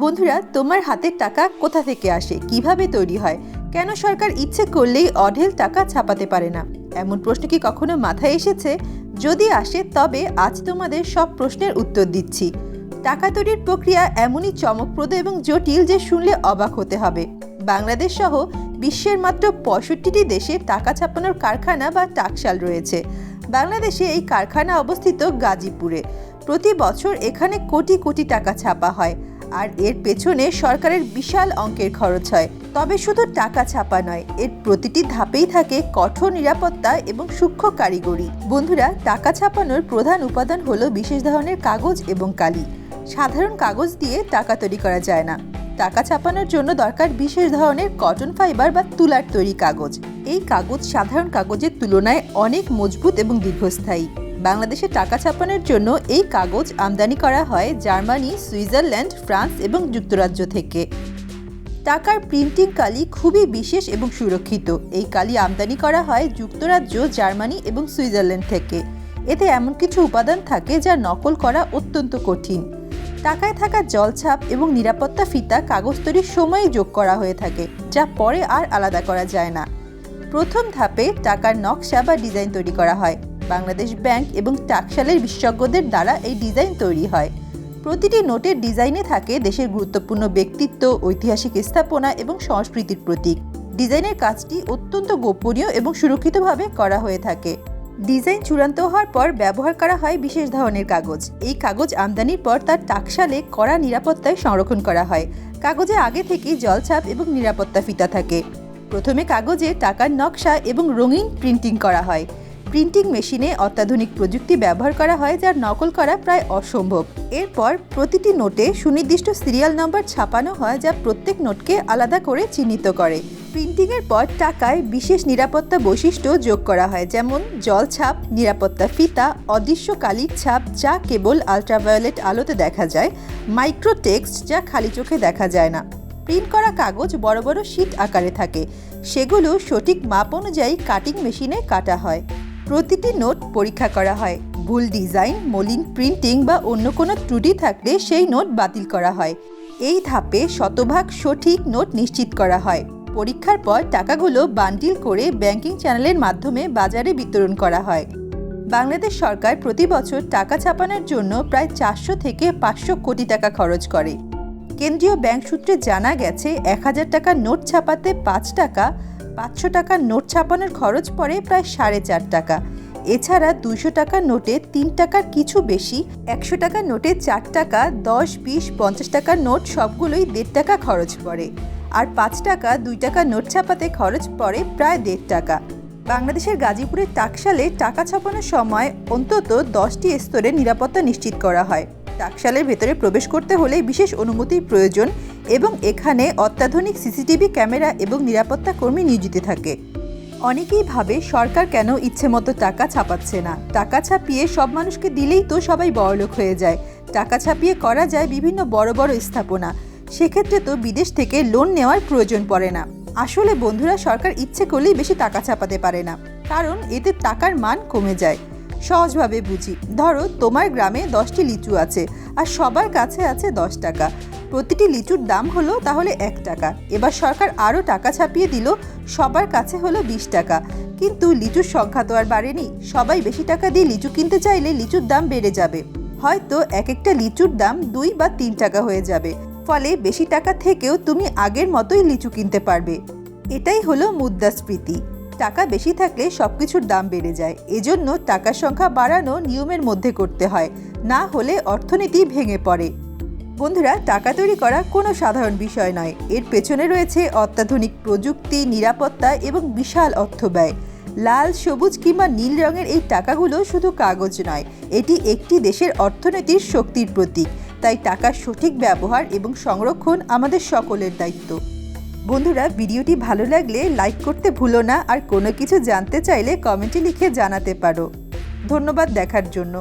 বন্ধুরা, তোমার হাতের টাকা কোথা থেকে আসে? কীভাবে তৈরি হয়? কেন সরকার ইচ্ছে করলেই অঢেল টাকা ছাপাতে পারে না? এমন প্রশ্ন কি কখনো মাথায় এসেছে? যদি আসে, তবে আজ তোমাদের সব প্রশ্নের উত্তর দিচ্ছি। টাকা তৈরির প্রক্রিয়া এমনই চমকপ্রদ এবং জটিল যে শুনলে অবাক হতে হবে। বাংলাদেশ সহ বিশ্বের মাত্র পঁয়ষট্টিটি দেশে টাকা ছাপানোর কারখানা বা টাকশাল রয়েছে। বাংলাদেশে এই কারখানা অবস্থিত গাজীপুরে। প্রতি বছর এখানে কোটি কোটি টাকা ছাপা হয়। আর এর পেছনে সরকারের বিশাল অঙ্কের খরচ হয়। তবে শুধু টাকা ছাপা নয়, এর প্রতিটি ধাপেই থাকে কঠোর নিরাপত্তা এবং সূক্ষ্ম কারিগরি। বন্ধুরা, টাকা ছাপানোর প্রধান উপাদান হলো বিশেষ ধরনের কাগজ এবং কালি। সাধারণ কাগজ দিয়ে টাকা তৈরি করা যায় না। টাকা ছাপানোর জন্য দরকার বিশেষ ধরনের কটন ফাইবার বা তুলার তৈরি কাগজ। এই কাগজ সাধারণ কাগজের তুলনায় অনেক মজবুত এবং দীর্ঘস্থায়ী। বাংলাদেশে টাকা ছাপানোর জন্য এই কাগজ আমদানি করা হয় জার্মানি, সুইজারল্যান্ড, ফ্রান্স এবং যুক্তরাজ্য থেকে। টাকার প্রিন্টিং কালি খুবই বিশেষ এবং সুরক্ষিত। এই কালি আমদানি করা হয় যুক্তরাজ্য, জার্মানি এবং সুইজারল্যান্ড থেকে। এতে এমন কিছু উপাদান থাকে যা নকল করা অত্যন্ত কঠিন। টাকায় থাকা জলছাপ এবং নিরাপত্তা ফিতা কাগজ তৈরির সময়ে যোগ করা হয়ে থাকে, যা পরে আর আলাদা করা যায় না। প্রথম ধাপে টাকার নকশা বা ডিজাইন তৈরি করা হয়। বাংলাদেশ ব্যাংক এবং টাকশালের বিশেষজ্ঞদের দ্বারা এই ডিজাইন তৈরি হয়। প্রতিটি নোটের ডিজাইনে থাকে দেশের গুরুত্বপূর্ণ ব্যক্তিত্ব, ঐতিহাসিক স্থাপনা এবং সংস্কৃতির প্রতীক। ডিজাইনের কাজটি অত্যন্ত গোপনীয় এবং সুরক্ষিতভাবে করা হয়ে থাকে। ডিজাইন চূড়ান্ত হওয়ার পর ব্যবহার করা হয় বিশেষ ধরনের কাগজ। এই কাগজ আমদানির পর তার টাকশালে কড়া নিরাপত্তায় সংরক্ষণ করা হয়। কাগজে আগে থেকেই জলছাপ এবং নিরাপত্তা ফিতা থাকে। প্রথমে কাগজে টাকার নকশা এবং রঙিন প্রিন্টিং করা হয়। প্রিন্টিং মেশিনে অত্যাধুনিক প্রযুক্তি ব্যবহার করা হয়, যার নকল করা প্রায় অসম্ভব। এরপর প্রতিটি নোটে সুনির্দিষ্ট সিরিয়াল নম্বর ছাপানো হয়, যা প্রত্যেক নোটকে আলাদা করে চিহ্নিত করে। প্রিন্টিংয়ের পর টাকায় বিশেষ নিরাপত্তা বৈশিষ্ট্য যোগ করা হয়, যেমন জল ছাপ, নিরাপত্তা ফিতা, অদৃশ্য কালির ছাপ, যা কেবল আলট্রাভায়োলেট আলোতে দেখা যায় মাইক্রো টেক্সট যা খালি চোখে দেখা যায় না। প্রিন্ট করা কাগজ বড় বড় শীট আকারে থাকে। সেগুলো সঠিক মাপ অনুযায়ী কাটিং মেশিনে কাটা হয়। প্রতিটি নোট পরীক্ষা করা হয়। ভুল ডিজাইন, মলিন প্রিন্টিং বা অন্য কোনো ত্রুটি থাকলে সেই নোট বাতিল করা হয়। এই ধাপে শতভাগ সঠিক নোট নিশ্চিত করা হয়। পরীক্ষার পর টাকাগুলো বান্ডিল করে ব্যাংকিং চ্যানেলের মাধ্যমে বাজারে বিতরণ করা হয়। বাংলাদেশ সরকার প্রতি বছর টাকা ছাপানোর জন্য প্রায় চারশো থেকে পাঁচশো কোটি টাকা খরচ করে। কেন্দ্রীয় ব্যাংক সূত্রে জানা গেছে, এক হাজার টাকার নোট ছাপাতে পাঁচ টাকা পাঁচশো টাকার নোট ছাপানোর খরচ পড়ে প্রায় সাড়ে চার টাকা। এছাড়া দুইশো টাকার নোটে তিন টাকার কিছু বেশি, একশো টাকার নোটে চার টাকা, দশ, বিশ, পঞ্চাশ টাকার নোট সবগুলোই দেড় টাকা খরচ পড়ে। আর পাঁচ টাকা, দুই টাকার নোট ছাপাতে খরচ পড়ে প্রায় দেড় টাকা। বাংলাদেশের গাজীপুরের টাকশালে টাকা ছাপানোর সময় অন্তত দশটি স্তরে নিরাপত্তা নিশ্চিত করা হয়। টাকশালের ভেতরে প্রবেশ করতে হলে বিশেষ অনুমতির প্রয়োজন এবং এখানে অত্যাধুনিক সিসিটিভি ক্যামেরা এবং নিরাপত্তা কর্মী নিয়োজিত থাকে। অনেকেই ভাবে সরকার কেন ইচ্ছে মতো টাকা ছাপাচ্ছে না। টাকা ছাপিয়ে সব মানুষকে দিলেই তো সবাই বড়লোক হয়ে যায়। টাকা ছাপিয়ে করা যায় বিভিন্ন বড় বড় স্থাপনা। সেক্ষেত্রে তো বিদেশ থেকে লোন নেওয়ার প্রয়োজন পড়ে না। আসলে বন্ধুরা, সরকার ইচ্ছে করলেই বেশি টাকা ছাপাতে পারে না। কারণ এতে টাকার মান কমে যায়। সহজভাবে বুঝি। ধরো, তোমার গ্রামে দশটি লিচু আছে, আর সবার কাছে আছে দশ টাকা। প্রতিটি লিচুর দাম হলো তাহলে এক টাকা। এবার সরকার আরও টাকা ছাপিয়ে দিল, সবার কাছে হলো বিশ টাকা। কিন্তু লিচুর সংখ্যা তো আর বাড়েনি। সবাই বেশি টাকা দিয়ে লিচু কিনতে চাইলে লিচুর দাম বেড়ে যাবে। হয়তো এক একটা লিচুর দাম দুই বা তিন টাকা হয়ে যাবে। ফলে বেশি টাকা থেকেও তুমি আগের মতোই লিচু কিনতে পারবে। এটাই হলো মুদ্রাস্ফীতি। টাকা বেশি থাকলে সব কিছুর দাম বেড়ে যায়। এজন্য টাকার সংখ্যা বাড়ানো নিয়মের মধ্যে করতে হয়, না হলে অর্থনীতি ভেঙে পড়ে। বন্ধুরা, টাকা তৈরি করা কোনো সাধারণ বিষয় নয়। এর পেছনে রয়েছে অত্যাধুনিক প্রযুক্তি, নিরাপত্তা এবং বিশাল অর্থ ব্যয়। লাল, সবুজ কিংবা নীল রঙের এই টাকাগুলো শুধু কাগজ নয়, এটি একটি দেশের অর্থনীতির শক্তির প্রতীক। তাই টাকার সঠিক ব্যবহার এবং সংরক্ষণ আমাদের সকলের দায়িত্ব। বন্ধুরা, ভিডিওটি ভালো লাগলে লাইক করতে ভুলো না আর কোনো কিছু জানতে চাইলে কমেন্টে লিখে জানাতে পারো। ধন্যবাদ দেখার জন্য।